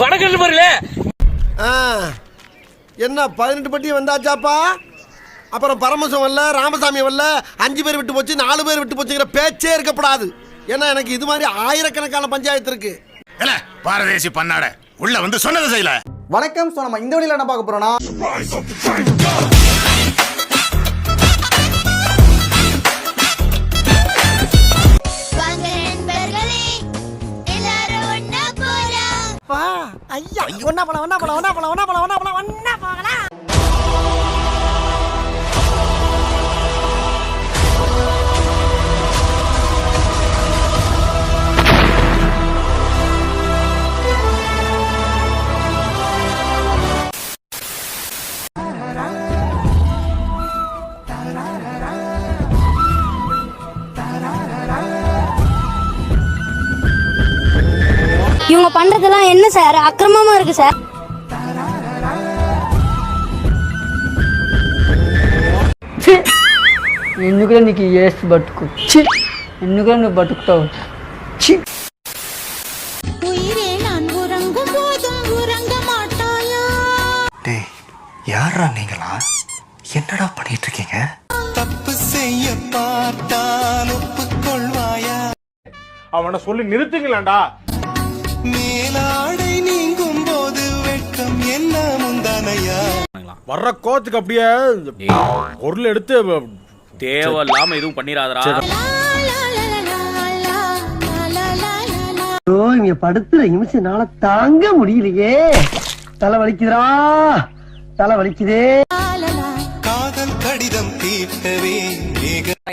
வடக்கு பாருல என்ன பதினெட்டு பட்டி வந்தாச்சாப்பா? அப்புறம் பரமசம் வரல ராமசாமி வரல அஞ்சு பேர் விட்டு போச்சு நாலு பேர் விட்டு போச்சுங்கிற பேச்சே இருக்கப்படாது ஏன்னா எனக்கு இது மாதிரி ஆயிரக்கணக்கான பஞ்சாயத்து இருக்கு. பாரதேசி பண்ணாட உள்ள வந்து சொன்னதை செய்யல. வணக்கம் ஸோ நம்ம இந்த வழியில் என்ன பார்க்க போறோம்னா ஐயா ஒன்னா போலாம் ஒன்னா போலாம் ஒன்னா போலாம் ஒன்னா போலாம் ஒன்னா போலாம். இவங்க பண்றதெல்லாம் என்ன சார் அக்கிரமமா இருக்கு சார் ఎందుకురా నీకు ఏసి బతుకు చి ఎందుకురా నువ్వు బతుకుతావు చి உயிரே நான் உறங்கும் போதும் உறங்க மாட்டாயா டேய் யாரா நீங்களா என்னடா பண்ணிட்டு இருக்கீங்க அவனை சொல்லி நிறுத்துங்களேன்டா வர்ற கோத்துக்கு அப்படியே பொருள் எடுத்து தேவையில்லாம எதுவும் பண்ணிராதடா. ஐயோ இங்க படுத்துற நிமிஷம்னால தாங்க முடியலையே. தலை வலிக்குதுடா தலை வலிக்குதே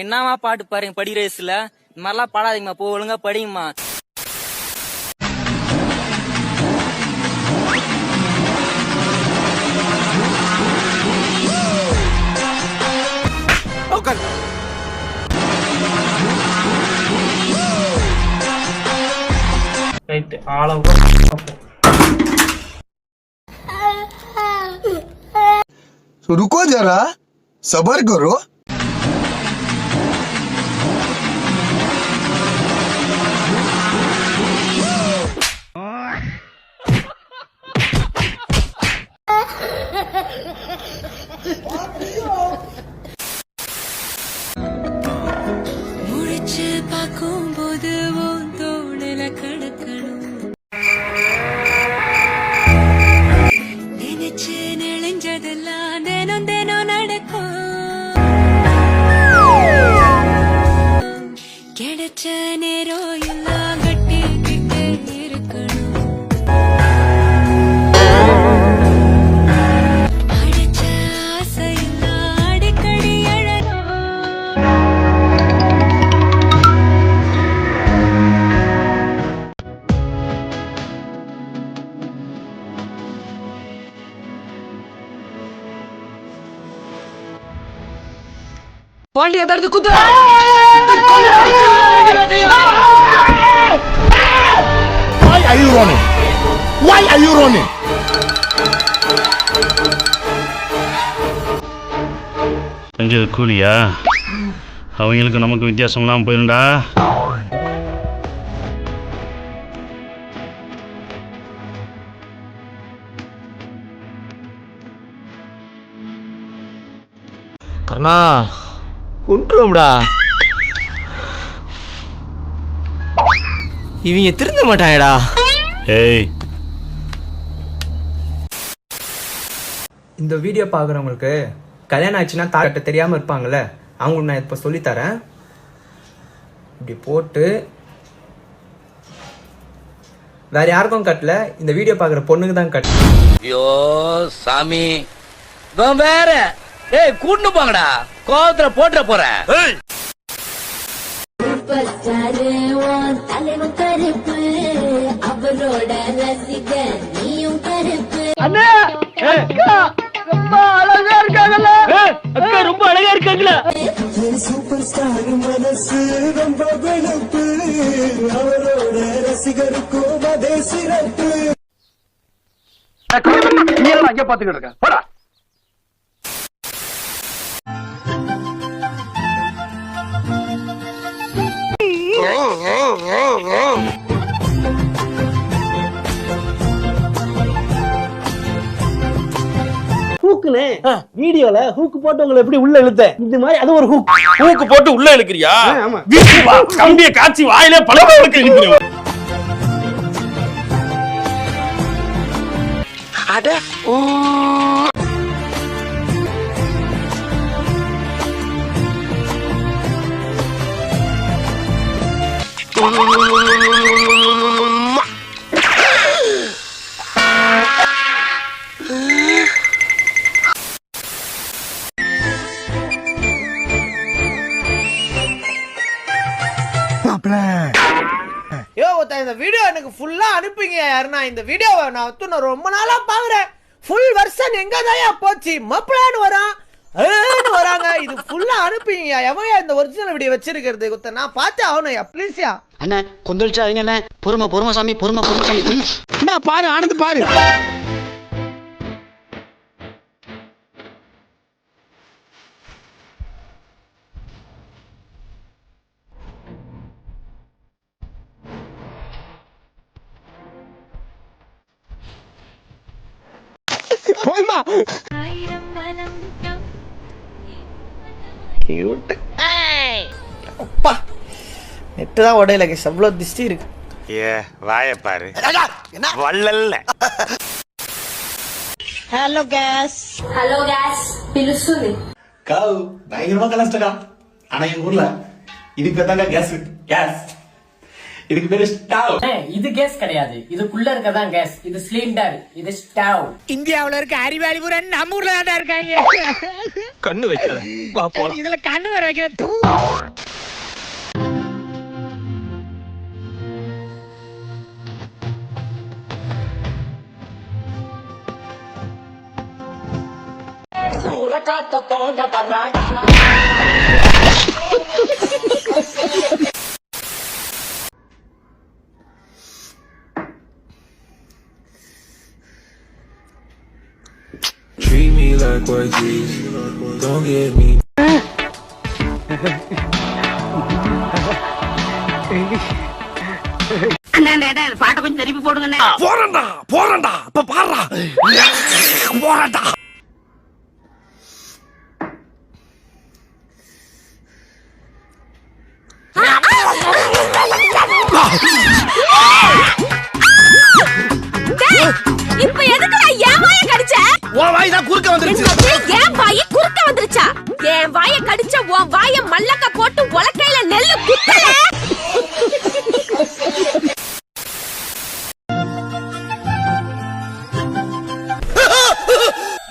என்னமா பாட்டு பாருங்க படி ரேஸ்ல இந்த மாதிரிலாம் பாடாதீங்கம்மா போ ஒழுங்கா படிங்கம்மா. உட்கார் ரைட் ஆளவு तो रुको जरा सबर करो பார்க்கும் போது உன் தோணல கண் பாண்டிய தடுத்து குத்து Why are you running? Why are you running? செஞ்சது கூலியா அவங்களுக்கு நமக்கு வித்தியாசம்லாம் போயிருண்டா கர்ணா கொண்டுருவோம்டா இவங்க திருந்த மாட்டாங்கடா. ஏய். இந்த வீடியோ பார்க்குறவங்களுக்கு கல்யாணம் ஆச்சுன்னா தாக்கட்ட தெரியாமல் இருப்பாங்கல்ல அவங்களுக்கு நான் இப்போ சொல்லித்தரேன். இப்படி போட்டு வேற யாருக்கும் கட்டல இந்த வீடியோ பார்க்குற பொண்ணுக்கு தான் கட்டல. ஐயோ சாமி. வேற. ஏய் கூட்டு போங்கடா. கோவத்துல போட்டுற தலைவன் கருப்பு. அவரோட ரசிகர் நீயும் கருப்பு. அக்கா ரொம்ப அழகா இருக்காங்களா. அங்கே பாத்துக்கிட்டு இருக்கேன் போடா. வீடியோல ஹூக்கு போட்டு உங்களை எப்படி உள்ள இழுத்தேன்? இந்த மாதிரி அது ஒரு ஹூக். ஹூக்கு போட்டு உள்ள இழுக்கிறியா? ஆமா. கம்பிய காட்சி வாயில பல இழுக்கிறியா? அட யோ ஒருத்தன் இந்த வீடியோ எனக்கு ஃபுல்லா அனுப்புங்க யாருன்னா இந்த வீடியோவை நான் வந்து நான் ரொம்ப நாளா பாக்குறேன். ஃபுல் வெர்ஷன் எங்க தான் போச்சு? மப்பளான்னு வரான். ஃபுல்லா அனுப்புங்க எவன் இந்த ஒரிஜினல் வீடியோ வச்சிருக்கிறது ஒருத்தன் நான் பார்த்து ஆகணும் ப்ளீஸ்யா அண்ணா கொந்தளிச்சாதீங்க அண்ணா. பொறுமை பொறுமை சாமி பொறுமை பொறுமை சாமி. என்ன பாரு ஆனந்து பாரு. அப்பா நெட்டு தான் உடையில கேஸ் அவ்வளோ திஷ்டி இருக்கு ஏ வாய பாரு வள்ளல்ல హలో గ్యాస్ హలో గ్యాస్ పిలుస్తుంది காவு பயங்கரமா கலஸ்டடா ஆனா எங்க ஊர்ல இதுக்கு பேர் கேஸ் கேஸ் இதுக்கு பேரு ஸ்டவ். இது கேஸ் கிடையாது. இதுக்குள்ள இருக்கதான் கேஸ். இது சிலிண்டர். இது ஸ்டவ். இந்தியாவுல இருக்க அறிவாளி பூரா நம்ம ஊர்ல தான் இருக்காங்க. கண்ணு வைக்காத வா போலாம். இதுல கண்ணு வர வைக்கிற தூ பாட்டை கொஞ்சம் திருப்பி போடுங்க போறேன்டா போறேன்டா. இப்ப பாடுறா. போறேன்டா. வாய் குறுக்க வந்துருச்சு. என் வாய குறுக்க வந்துருச்சா? என் வாய கடிச்ச உன் வாய மல்லக்க போட்டு உலக்கையில நெல்லு குத்தல.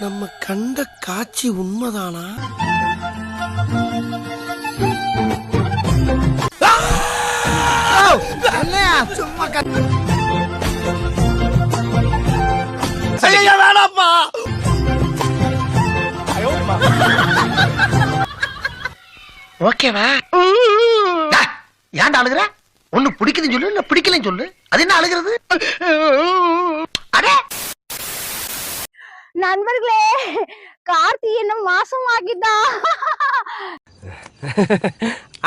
நம்ம கண்ட காட்சி உண்மைதானா? சும்மா வேணாப்பா ஓகேவா? ஏன்டா அழுகுற? ஒண்ணு பிடிக்குதுன்னு சொல்லு இல்ல பிடிக்கலன்னு சொல்லு. அது என்ன அழுகிறது? அடே! நண்பர்களே கார்த்தி என்ன மாசம் ஆகிட்டா.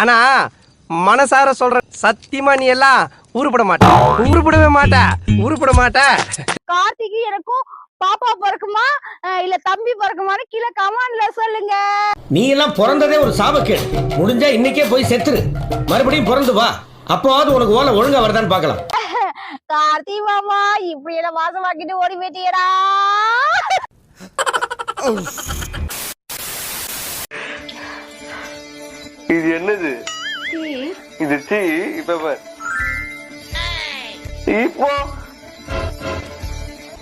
ஆனா மனசார சொல்ற சத்தியமா நீ எல்லாம் உருப்பட மாட்ட. உருப்படவே மாட்ட. உருப்பட மாட்ட. கார்த்திக்கு எனக்கும் பாப்பா பிறக்குமா? இல்ல தம்பி பிறக்குமான்னு கீழே கமெண்ட்ல சொல்லுங்க. நீ எல்லாம் பிறந்ததே ஒரு சாபக்கேடு. முடிஞ்சா இன்னைக்கே போய் செத்துரு. மறுபடியும் பிறந்து வா. அப்போவாவது உனக்கு ஓலை ஒழுங்கா வருதான்னு பார்க்கலாம். கார்த்தி மாமா இப்படி எல்லாம் மாசம் ஆக்கிட்டு ஓடி போயிட்டீங்கடா இது என்னது? இது டீ? இப்ப பார். இப்போ?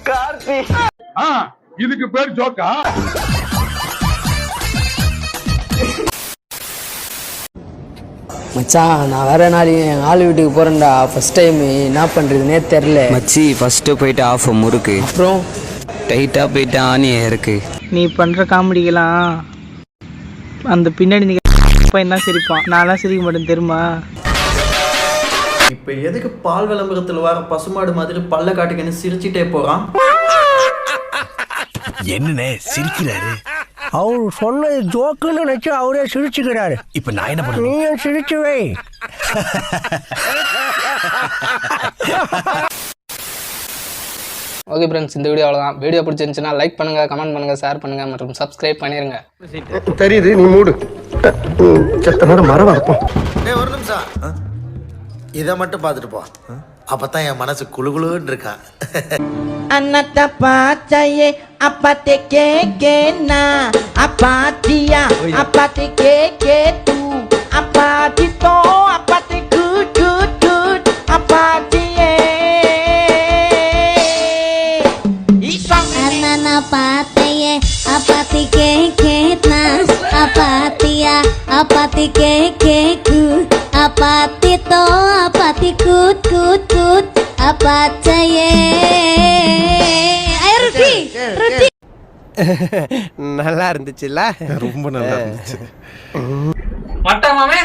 கார்த்தி. இதுக்கு பேர் ஜோக்கா. மச்சான் நான் வேற நாள் என் ஆள் வீட்டுக்கு போறேன்டா. ஃபர்ஸ்ட் டைம் என்ன பண்றதுனே தெரில மச்சி ஃபர்ஸ்ட் போயிட்டு ஆஃப் முறுக்கு. அப்புறம்? டைட்டா போயிட்டு ஆணி இருக்கு நீ பண்ற காமெடிக்கெல்லாம் அந்த பின்னாடி நீ என்ன சிரிப்பான்? நான்லாம் சிரிக்க மாட்டேன் தெரியுமா? இப்போ எதுக்கு பால் விளம்பரத்தில் வர பசுமாடு மாதிரி பல்ல காட்டுக்குன்னு சிரிச்சிட்டே போறான்? என்னண்ணே சிரிக்கிறாரு? அவர் சொன்னது ஜோக்குன்னு நினைச்சு அவரே சிரிச்சுக்கிறாரு. இப்ப நான் என்ன பண்ணுவேன்? நீ சிரிச்சு வை. ஓகே ஃப்ரெண்ட்ஸ் இந்த வீடியோ அவ்வளோதான் வீடியோ பிடிச்சிருந்துச்சுன்னா லைக் பண்ணுங்க கமெண்ட் பண்ணுங்க ஷேர் பண்ணுங்க மற்றும் சப்ஸ்கிரைப் பண்ணிருங்க. தெரியுது நீ மூடு. செத்த நேரம் மரம் வரப்போம் டேய் ஒரு நிமிஷம். இதை மட்டும் பார்த்துட்டு போ. அப்பதான் என் மனசு குளுகுளுன்னு இருக்கான் அன்னத்த பாச்சையே அப்பாத்தே கே கே நா அப்பாத்தியா அப்பாத்தே கே கே தூ. அப்பாத்தி தோ அப்பாத்தி கு கு கு அப்பாத்தியே. Anana pateye, apati ke ke na, apatia, apati ke ke ku, apati Ruti. நல்லா இருந்துச்சுல்ல? ரொம்ப நல்லா இருந்துச்சு. மட்ட மாமே